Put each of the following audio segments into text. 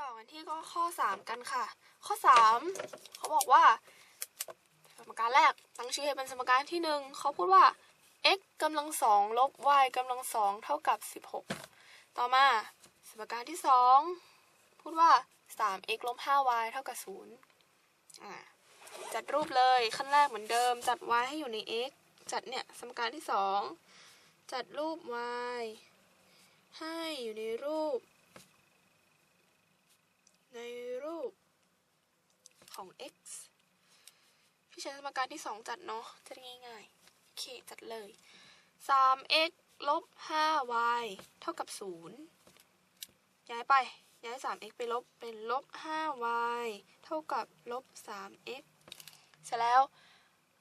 ต่อกันที่ก็ข้อ 3 กันค่ะ ข้อ 3 เขาบอกว่า สมการแรกตั้งชื่อให้เป็นสมการที่หนึ่งเขาพูดว่า x กำลังสองลบ y กำลังสองเท่ากับ 16 ต่อมา สมการที่สองพูดว่า 3x ลบ 5y เท่ากับ0อ่าจัดรูปเลยขั้นแรกเหมือนเดิม จัด y ให้อยู่ใน x จัดเนี่ยสมการที่สองจัดรูป y ให้อยู่ในรูป ในรูปของ x พี่ใช้สมการที่ 2 จัดเนาะจะได้ง่ายๆโอเคจัดเลย 3x ลบ 5y เท่ากับ 0 ย้ายไป ย้าย 3x ไปลบเป็นลบ 5y เท่ากับลบ 3x เสร็จแล้ว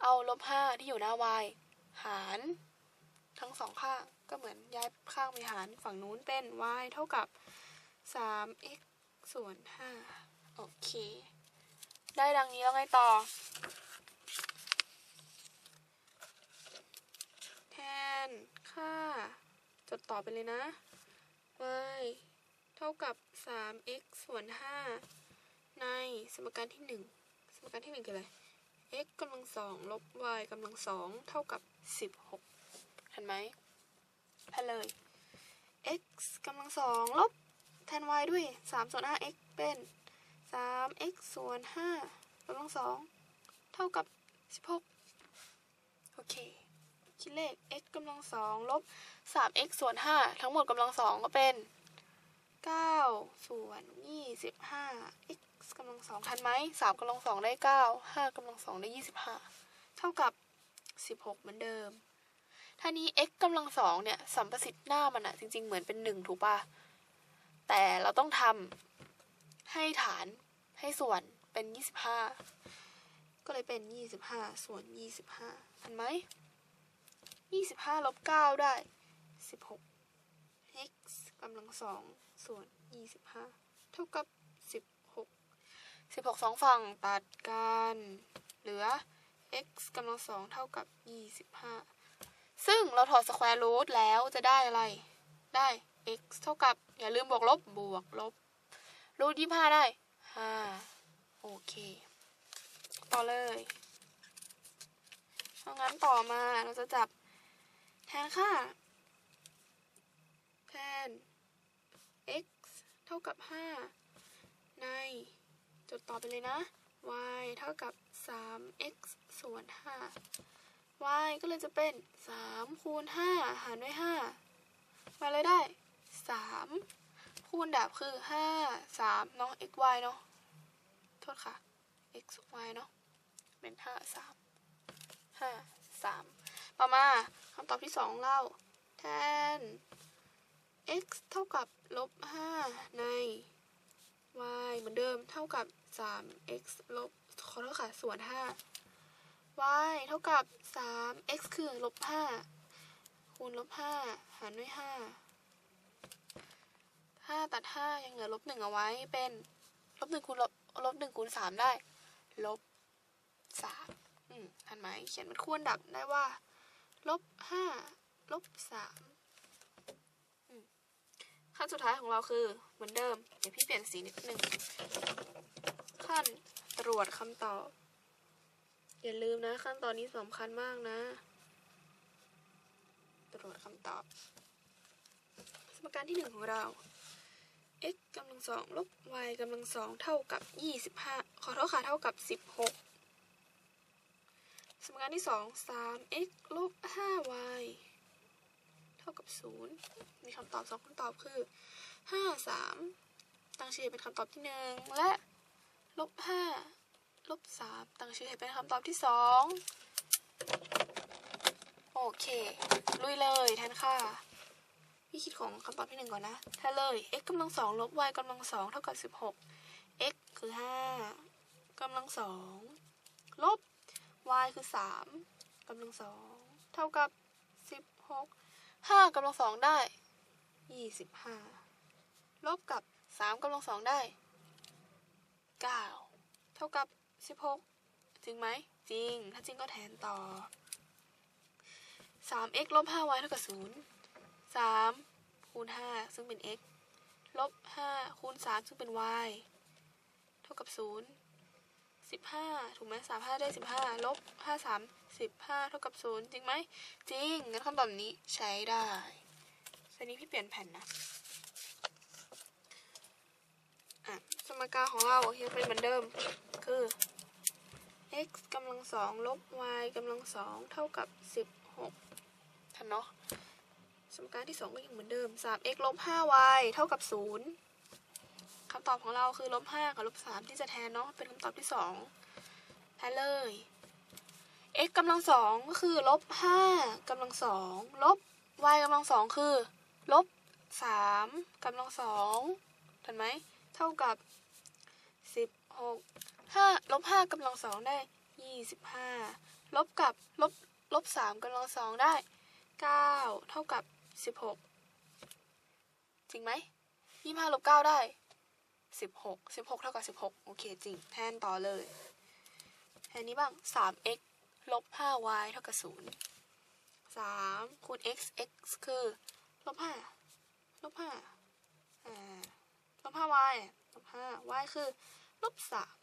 เอาลบ 5 ที่อยู่หน้า y หารทั้งสองข้างก็เหมือนย้ายข้างไปหารฝั่งนู้นเป็น y เท่ากับ 3x ส่วน5โอเค ได้ดังนี้แล้วไงต่อแทนค่า จดต่อไปเลยนะ y เท่ากับ 3x ส่วน 5 ในสมการที่ 1 สมการที่ 1 คืออะไร x กำลังสองลบ y กำลังสองเท่ากับ 16เห็นไหมแพนเลย x กำลังสองลบ แทน y ด้วย3ส่วน 5x เป็น 3x ส่วน5กำลังสองเท่ากับ 16 โอเค คิดเลข x กำลังสองลบ 3x ส่วน 5 ทั้งหมดกำลังสองก็เป็น 9 ส่วน 25 x กำลังสองทันไหม3กำลังสองได้ 9 5กำลังสองได้ 25 เท่ากับ 16 เหมือนเดิมท่านี้ x กำลังสองเนี่ยสัมประสิทธิ์หน้ามันอะจริง ๆ เหมือนเป็น 1 ถูกปะ แต่เราต้องทำให้ฐานให้ส่วนเป็น25ก็เลยเป็น25ส่วน25ทันไหม25ลบ9ได้16 x กำลังสองส่วน25เท่ากับ16 16สองฝั่งตัดกันเหลือ x กำลังสองเท่ากับ25ซึ่งเราถอดสแควร์รูทแล้วจะได้อะไร ได้ x เท่ากับอย่าลืมบวกลบบวกลบรูทยี่ห้าได้5โอเค ต่อเลยเพราะงั้นต่อมาเราจะจับแทนค่า แทน x เท่ากับ 5 ในจดต่อไปเลยนะ y เท่ากับ 3x ส่วน 5 y ก็เลยจะเป็น 3 คูณ 5 หารด้วย 5 มาเลยได้ 3 คูณดาบคือ 5 3เนาะ x y เนาะโทษค่ะ x y เนาะเป็น 5 3 5 3 ต่อมาคำตอบที่ 2เราแทน x เท่ากับลบ 5 ใน y เหมือนเดิมเท่ากับ 3x ลบขอโทษค่ะส่วน 5 y เท่ากับ 3x คือลบ 5 คูณลบ 5 หารด้วย 5 5ตัด5ยังเหลือลบ1เอาไว้เป็นลบ1คูณลบลบ1คูณ3ได้ ลบ3อืมทันไหมเขียนมันควรดับได้ว่าลบ5ลบ3ขั้นสุดท้ายของเราคือเหมือนเดิม เดี๋ยวพี่เปลี่ยนสีนิดนึงขั้นตรวจคำตอบ อย่าลืมนะ ขั้นตอนนี้สำคัญมากนะ ตรวจคำตอบ สมการที่หนึ่งของเรา x กำลังสองลบ y กำลังสองเท่ากับยี่สิบห้าขอโทษค่ะเท่ากับสิบหกสมการที่สองสาม x ลบห้า y เท่ากับศูนย์มีคำตอบสองคำตอบคือห้าสามตั้งชื่อเป็นคำตอบที่หนึ่งและลบห้าลบสามตั้งชื่อให้เป็นคำตอบที่สองโอเค ลุยเลยแทนค่าพี่ คิดของคำตอบที่หนึ่งก่อนนะแทนเลย x กำลังสองลบ y กำลังสองเท่ากับสิบหก x คือห้ากำลังสองลบ y คือสามกำลังสองเท่ากับสิบหกห้ากำลังสองได้ยี่สิบห้าลบกับสามกำลังสองได้เก้าเท่ากับสิบหกจริงไหมจริง ถ้าจริงก็แทนต่อสาม x ลบห้า y เท่ากับศูนย์สาม คูณห้าซึ่งเป็น x ลบห้าคูณสามซึ่งเป็น y เท่ากับศูนย์สิบห้าถูกไหมสามห้าได้สิบห้าลบห้าสามสิบห้าเท่ากับศูนย์จริงไหม จริง งั้นคำตอบนี้ใช้ได้ทีนี้พี่เปลี่ยนแผ่นนะ อะ สมการของเรายังเป็นเหมือนเดิม คือ x กำลังสองลบ y กำลังสองเท่ากับสิบหกทันเนาะ สมการที่สองก็ยังเหมือนเดิม 3x ลบ 5y เท่ากับศูนย์คำตอบของเราคือลบ 5 กับลบ 3 ที่จะแทนเนาะเป็นคำตอบที่สองแทนเลย x กำลังสองก็คือลบ 5กำลังสองลบ y กำลังสองคือลบ 3กำลังสองทันไหมเท่ากับ 16 5ลบ5กำลังสองได้ 25 ลบกับลบลบ3กำลังสองได้ 9 เท่ากับ สิบหกจริงไหมยี่ห้าลบเก้าได้สิบหกสิบหกเท่ากับสิบหกโอเคจริง แทนต่อเลยแทนนี้บ้างสาม x ลบห้า y เท่ากับศูนย์สามคูณ x x คือลบห้าลบห้าลบห้า y ลบห้า y คือลบสาม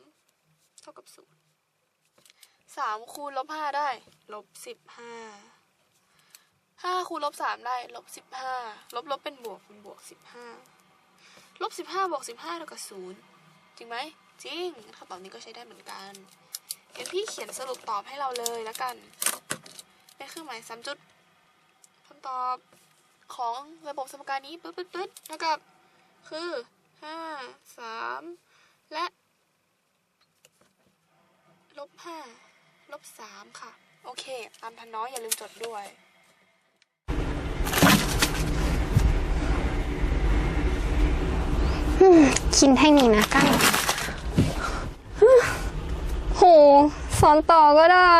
เท่ากับศูนย์สามคูณลบห้าได้ลบสิบห้า ห้าคูณลบสามได้ลบสิบห้าลบลบเป็นบวกเป็นบวกสิบห้าลบสิบห้าบวกสิบห้าเท่ากับศูนย์จริงไหมจริงงั้นคำตอบนี้ก็ใช้ได้เหมือนกันเดี๋ยวพี่เขียนสรุปตอบให้เราเลยแล้วกันเป็นเครื่องหมายสามจุดคำตอบของระบบสมการนี้ปึ๊ดปึ๊ดปึ๊ดเท่ากับคือห้าสามและลบห้าลบสามค่ะ โอเค ตามทันน้อยอย่าลืมจดด้วย กินให้มีนะกั้งโหสอนต่อก็ได้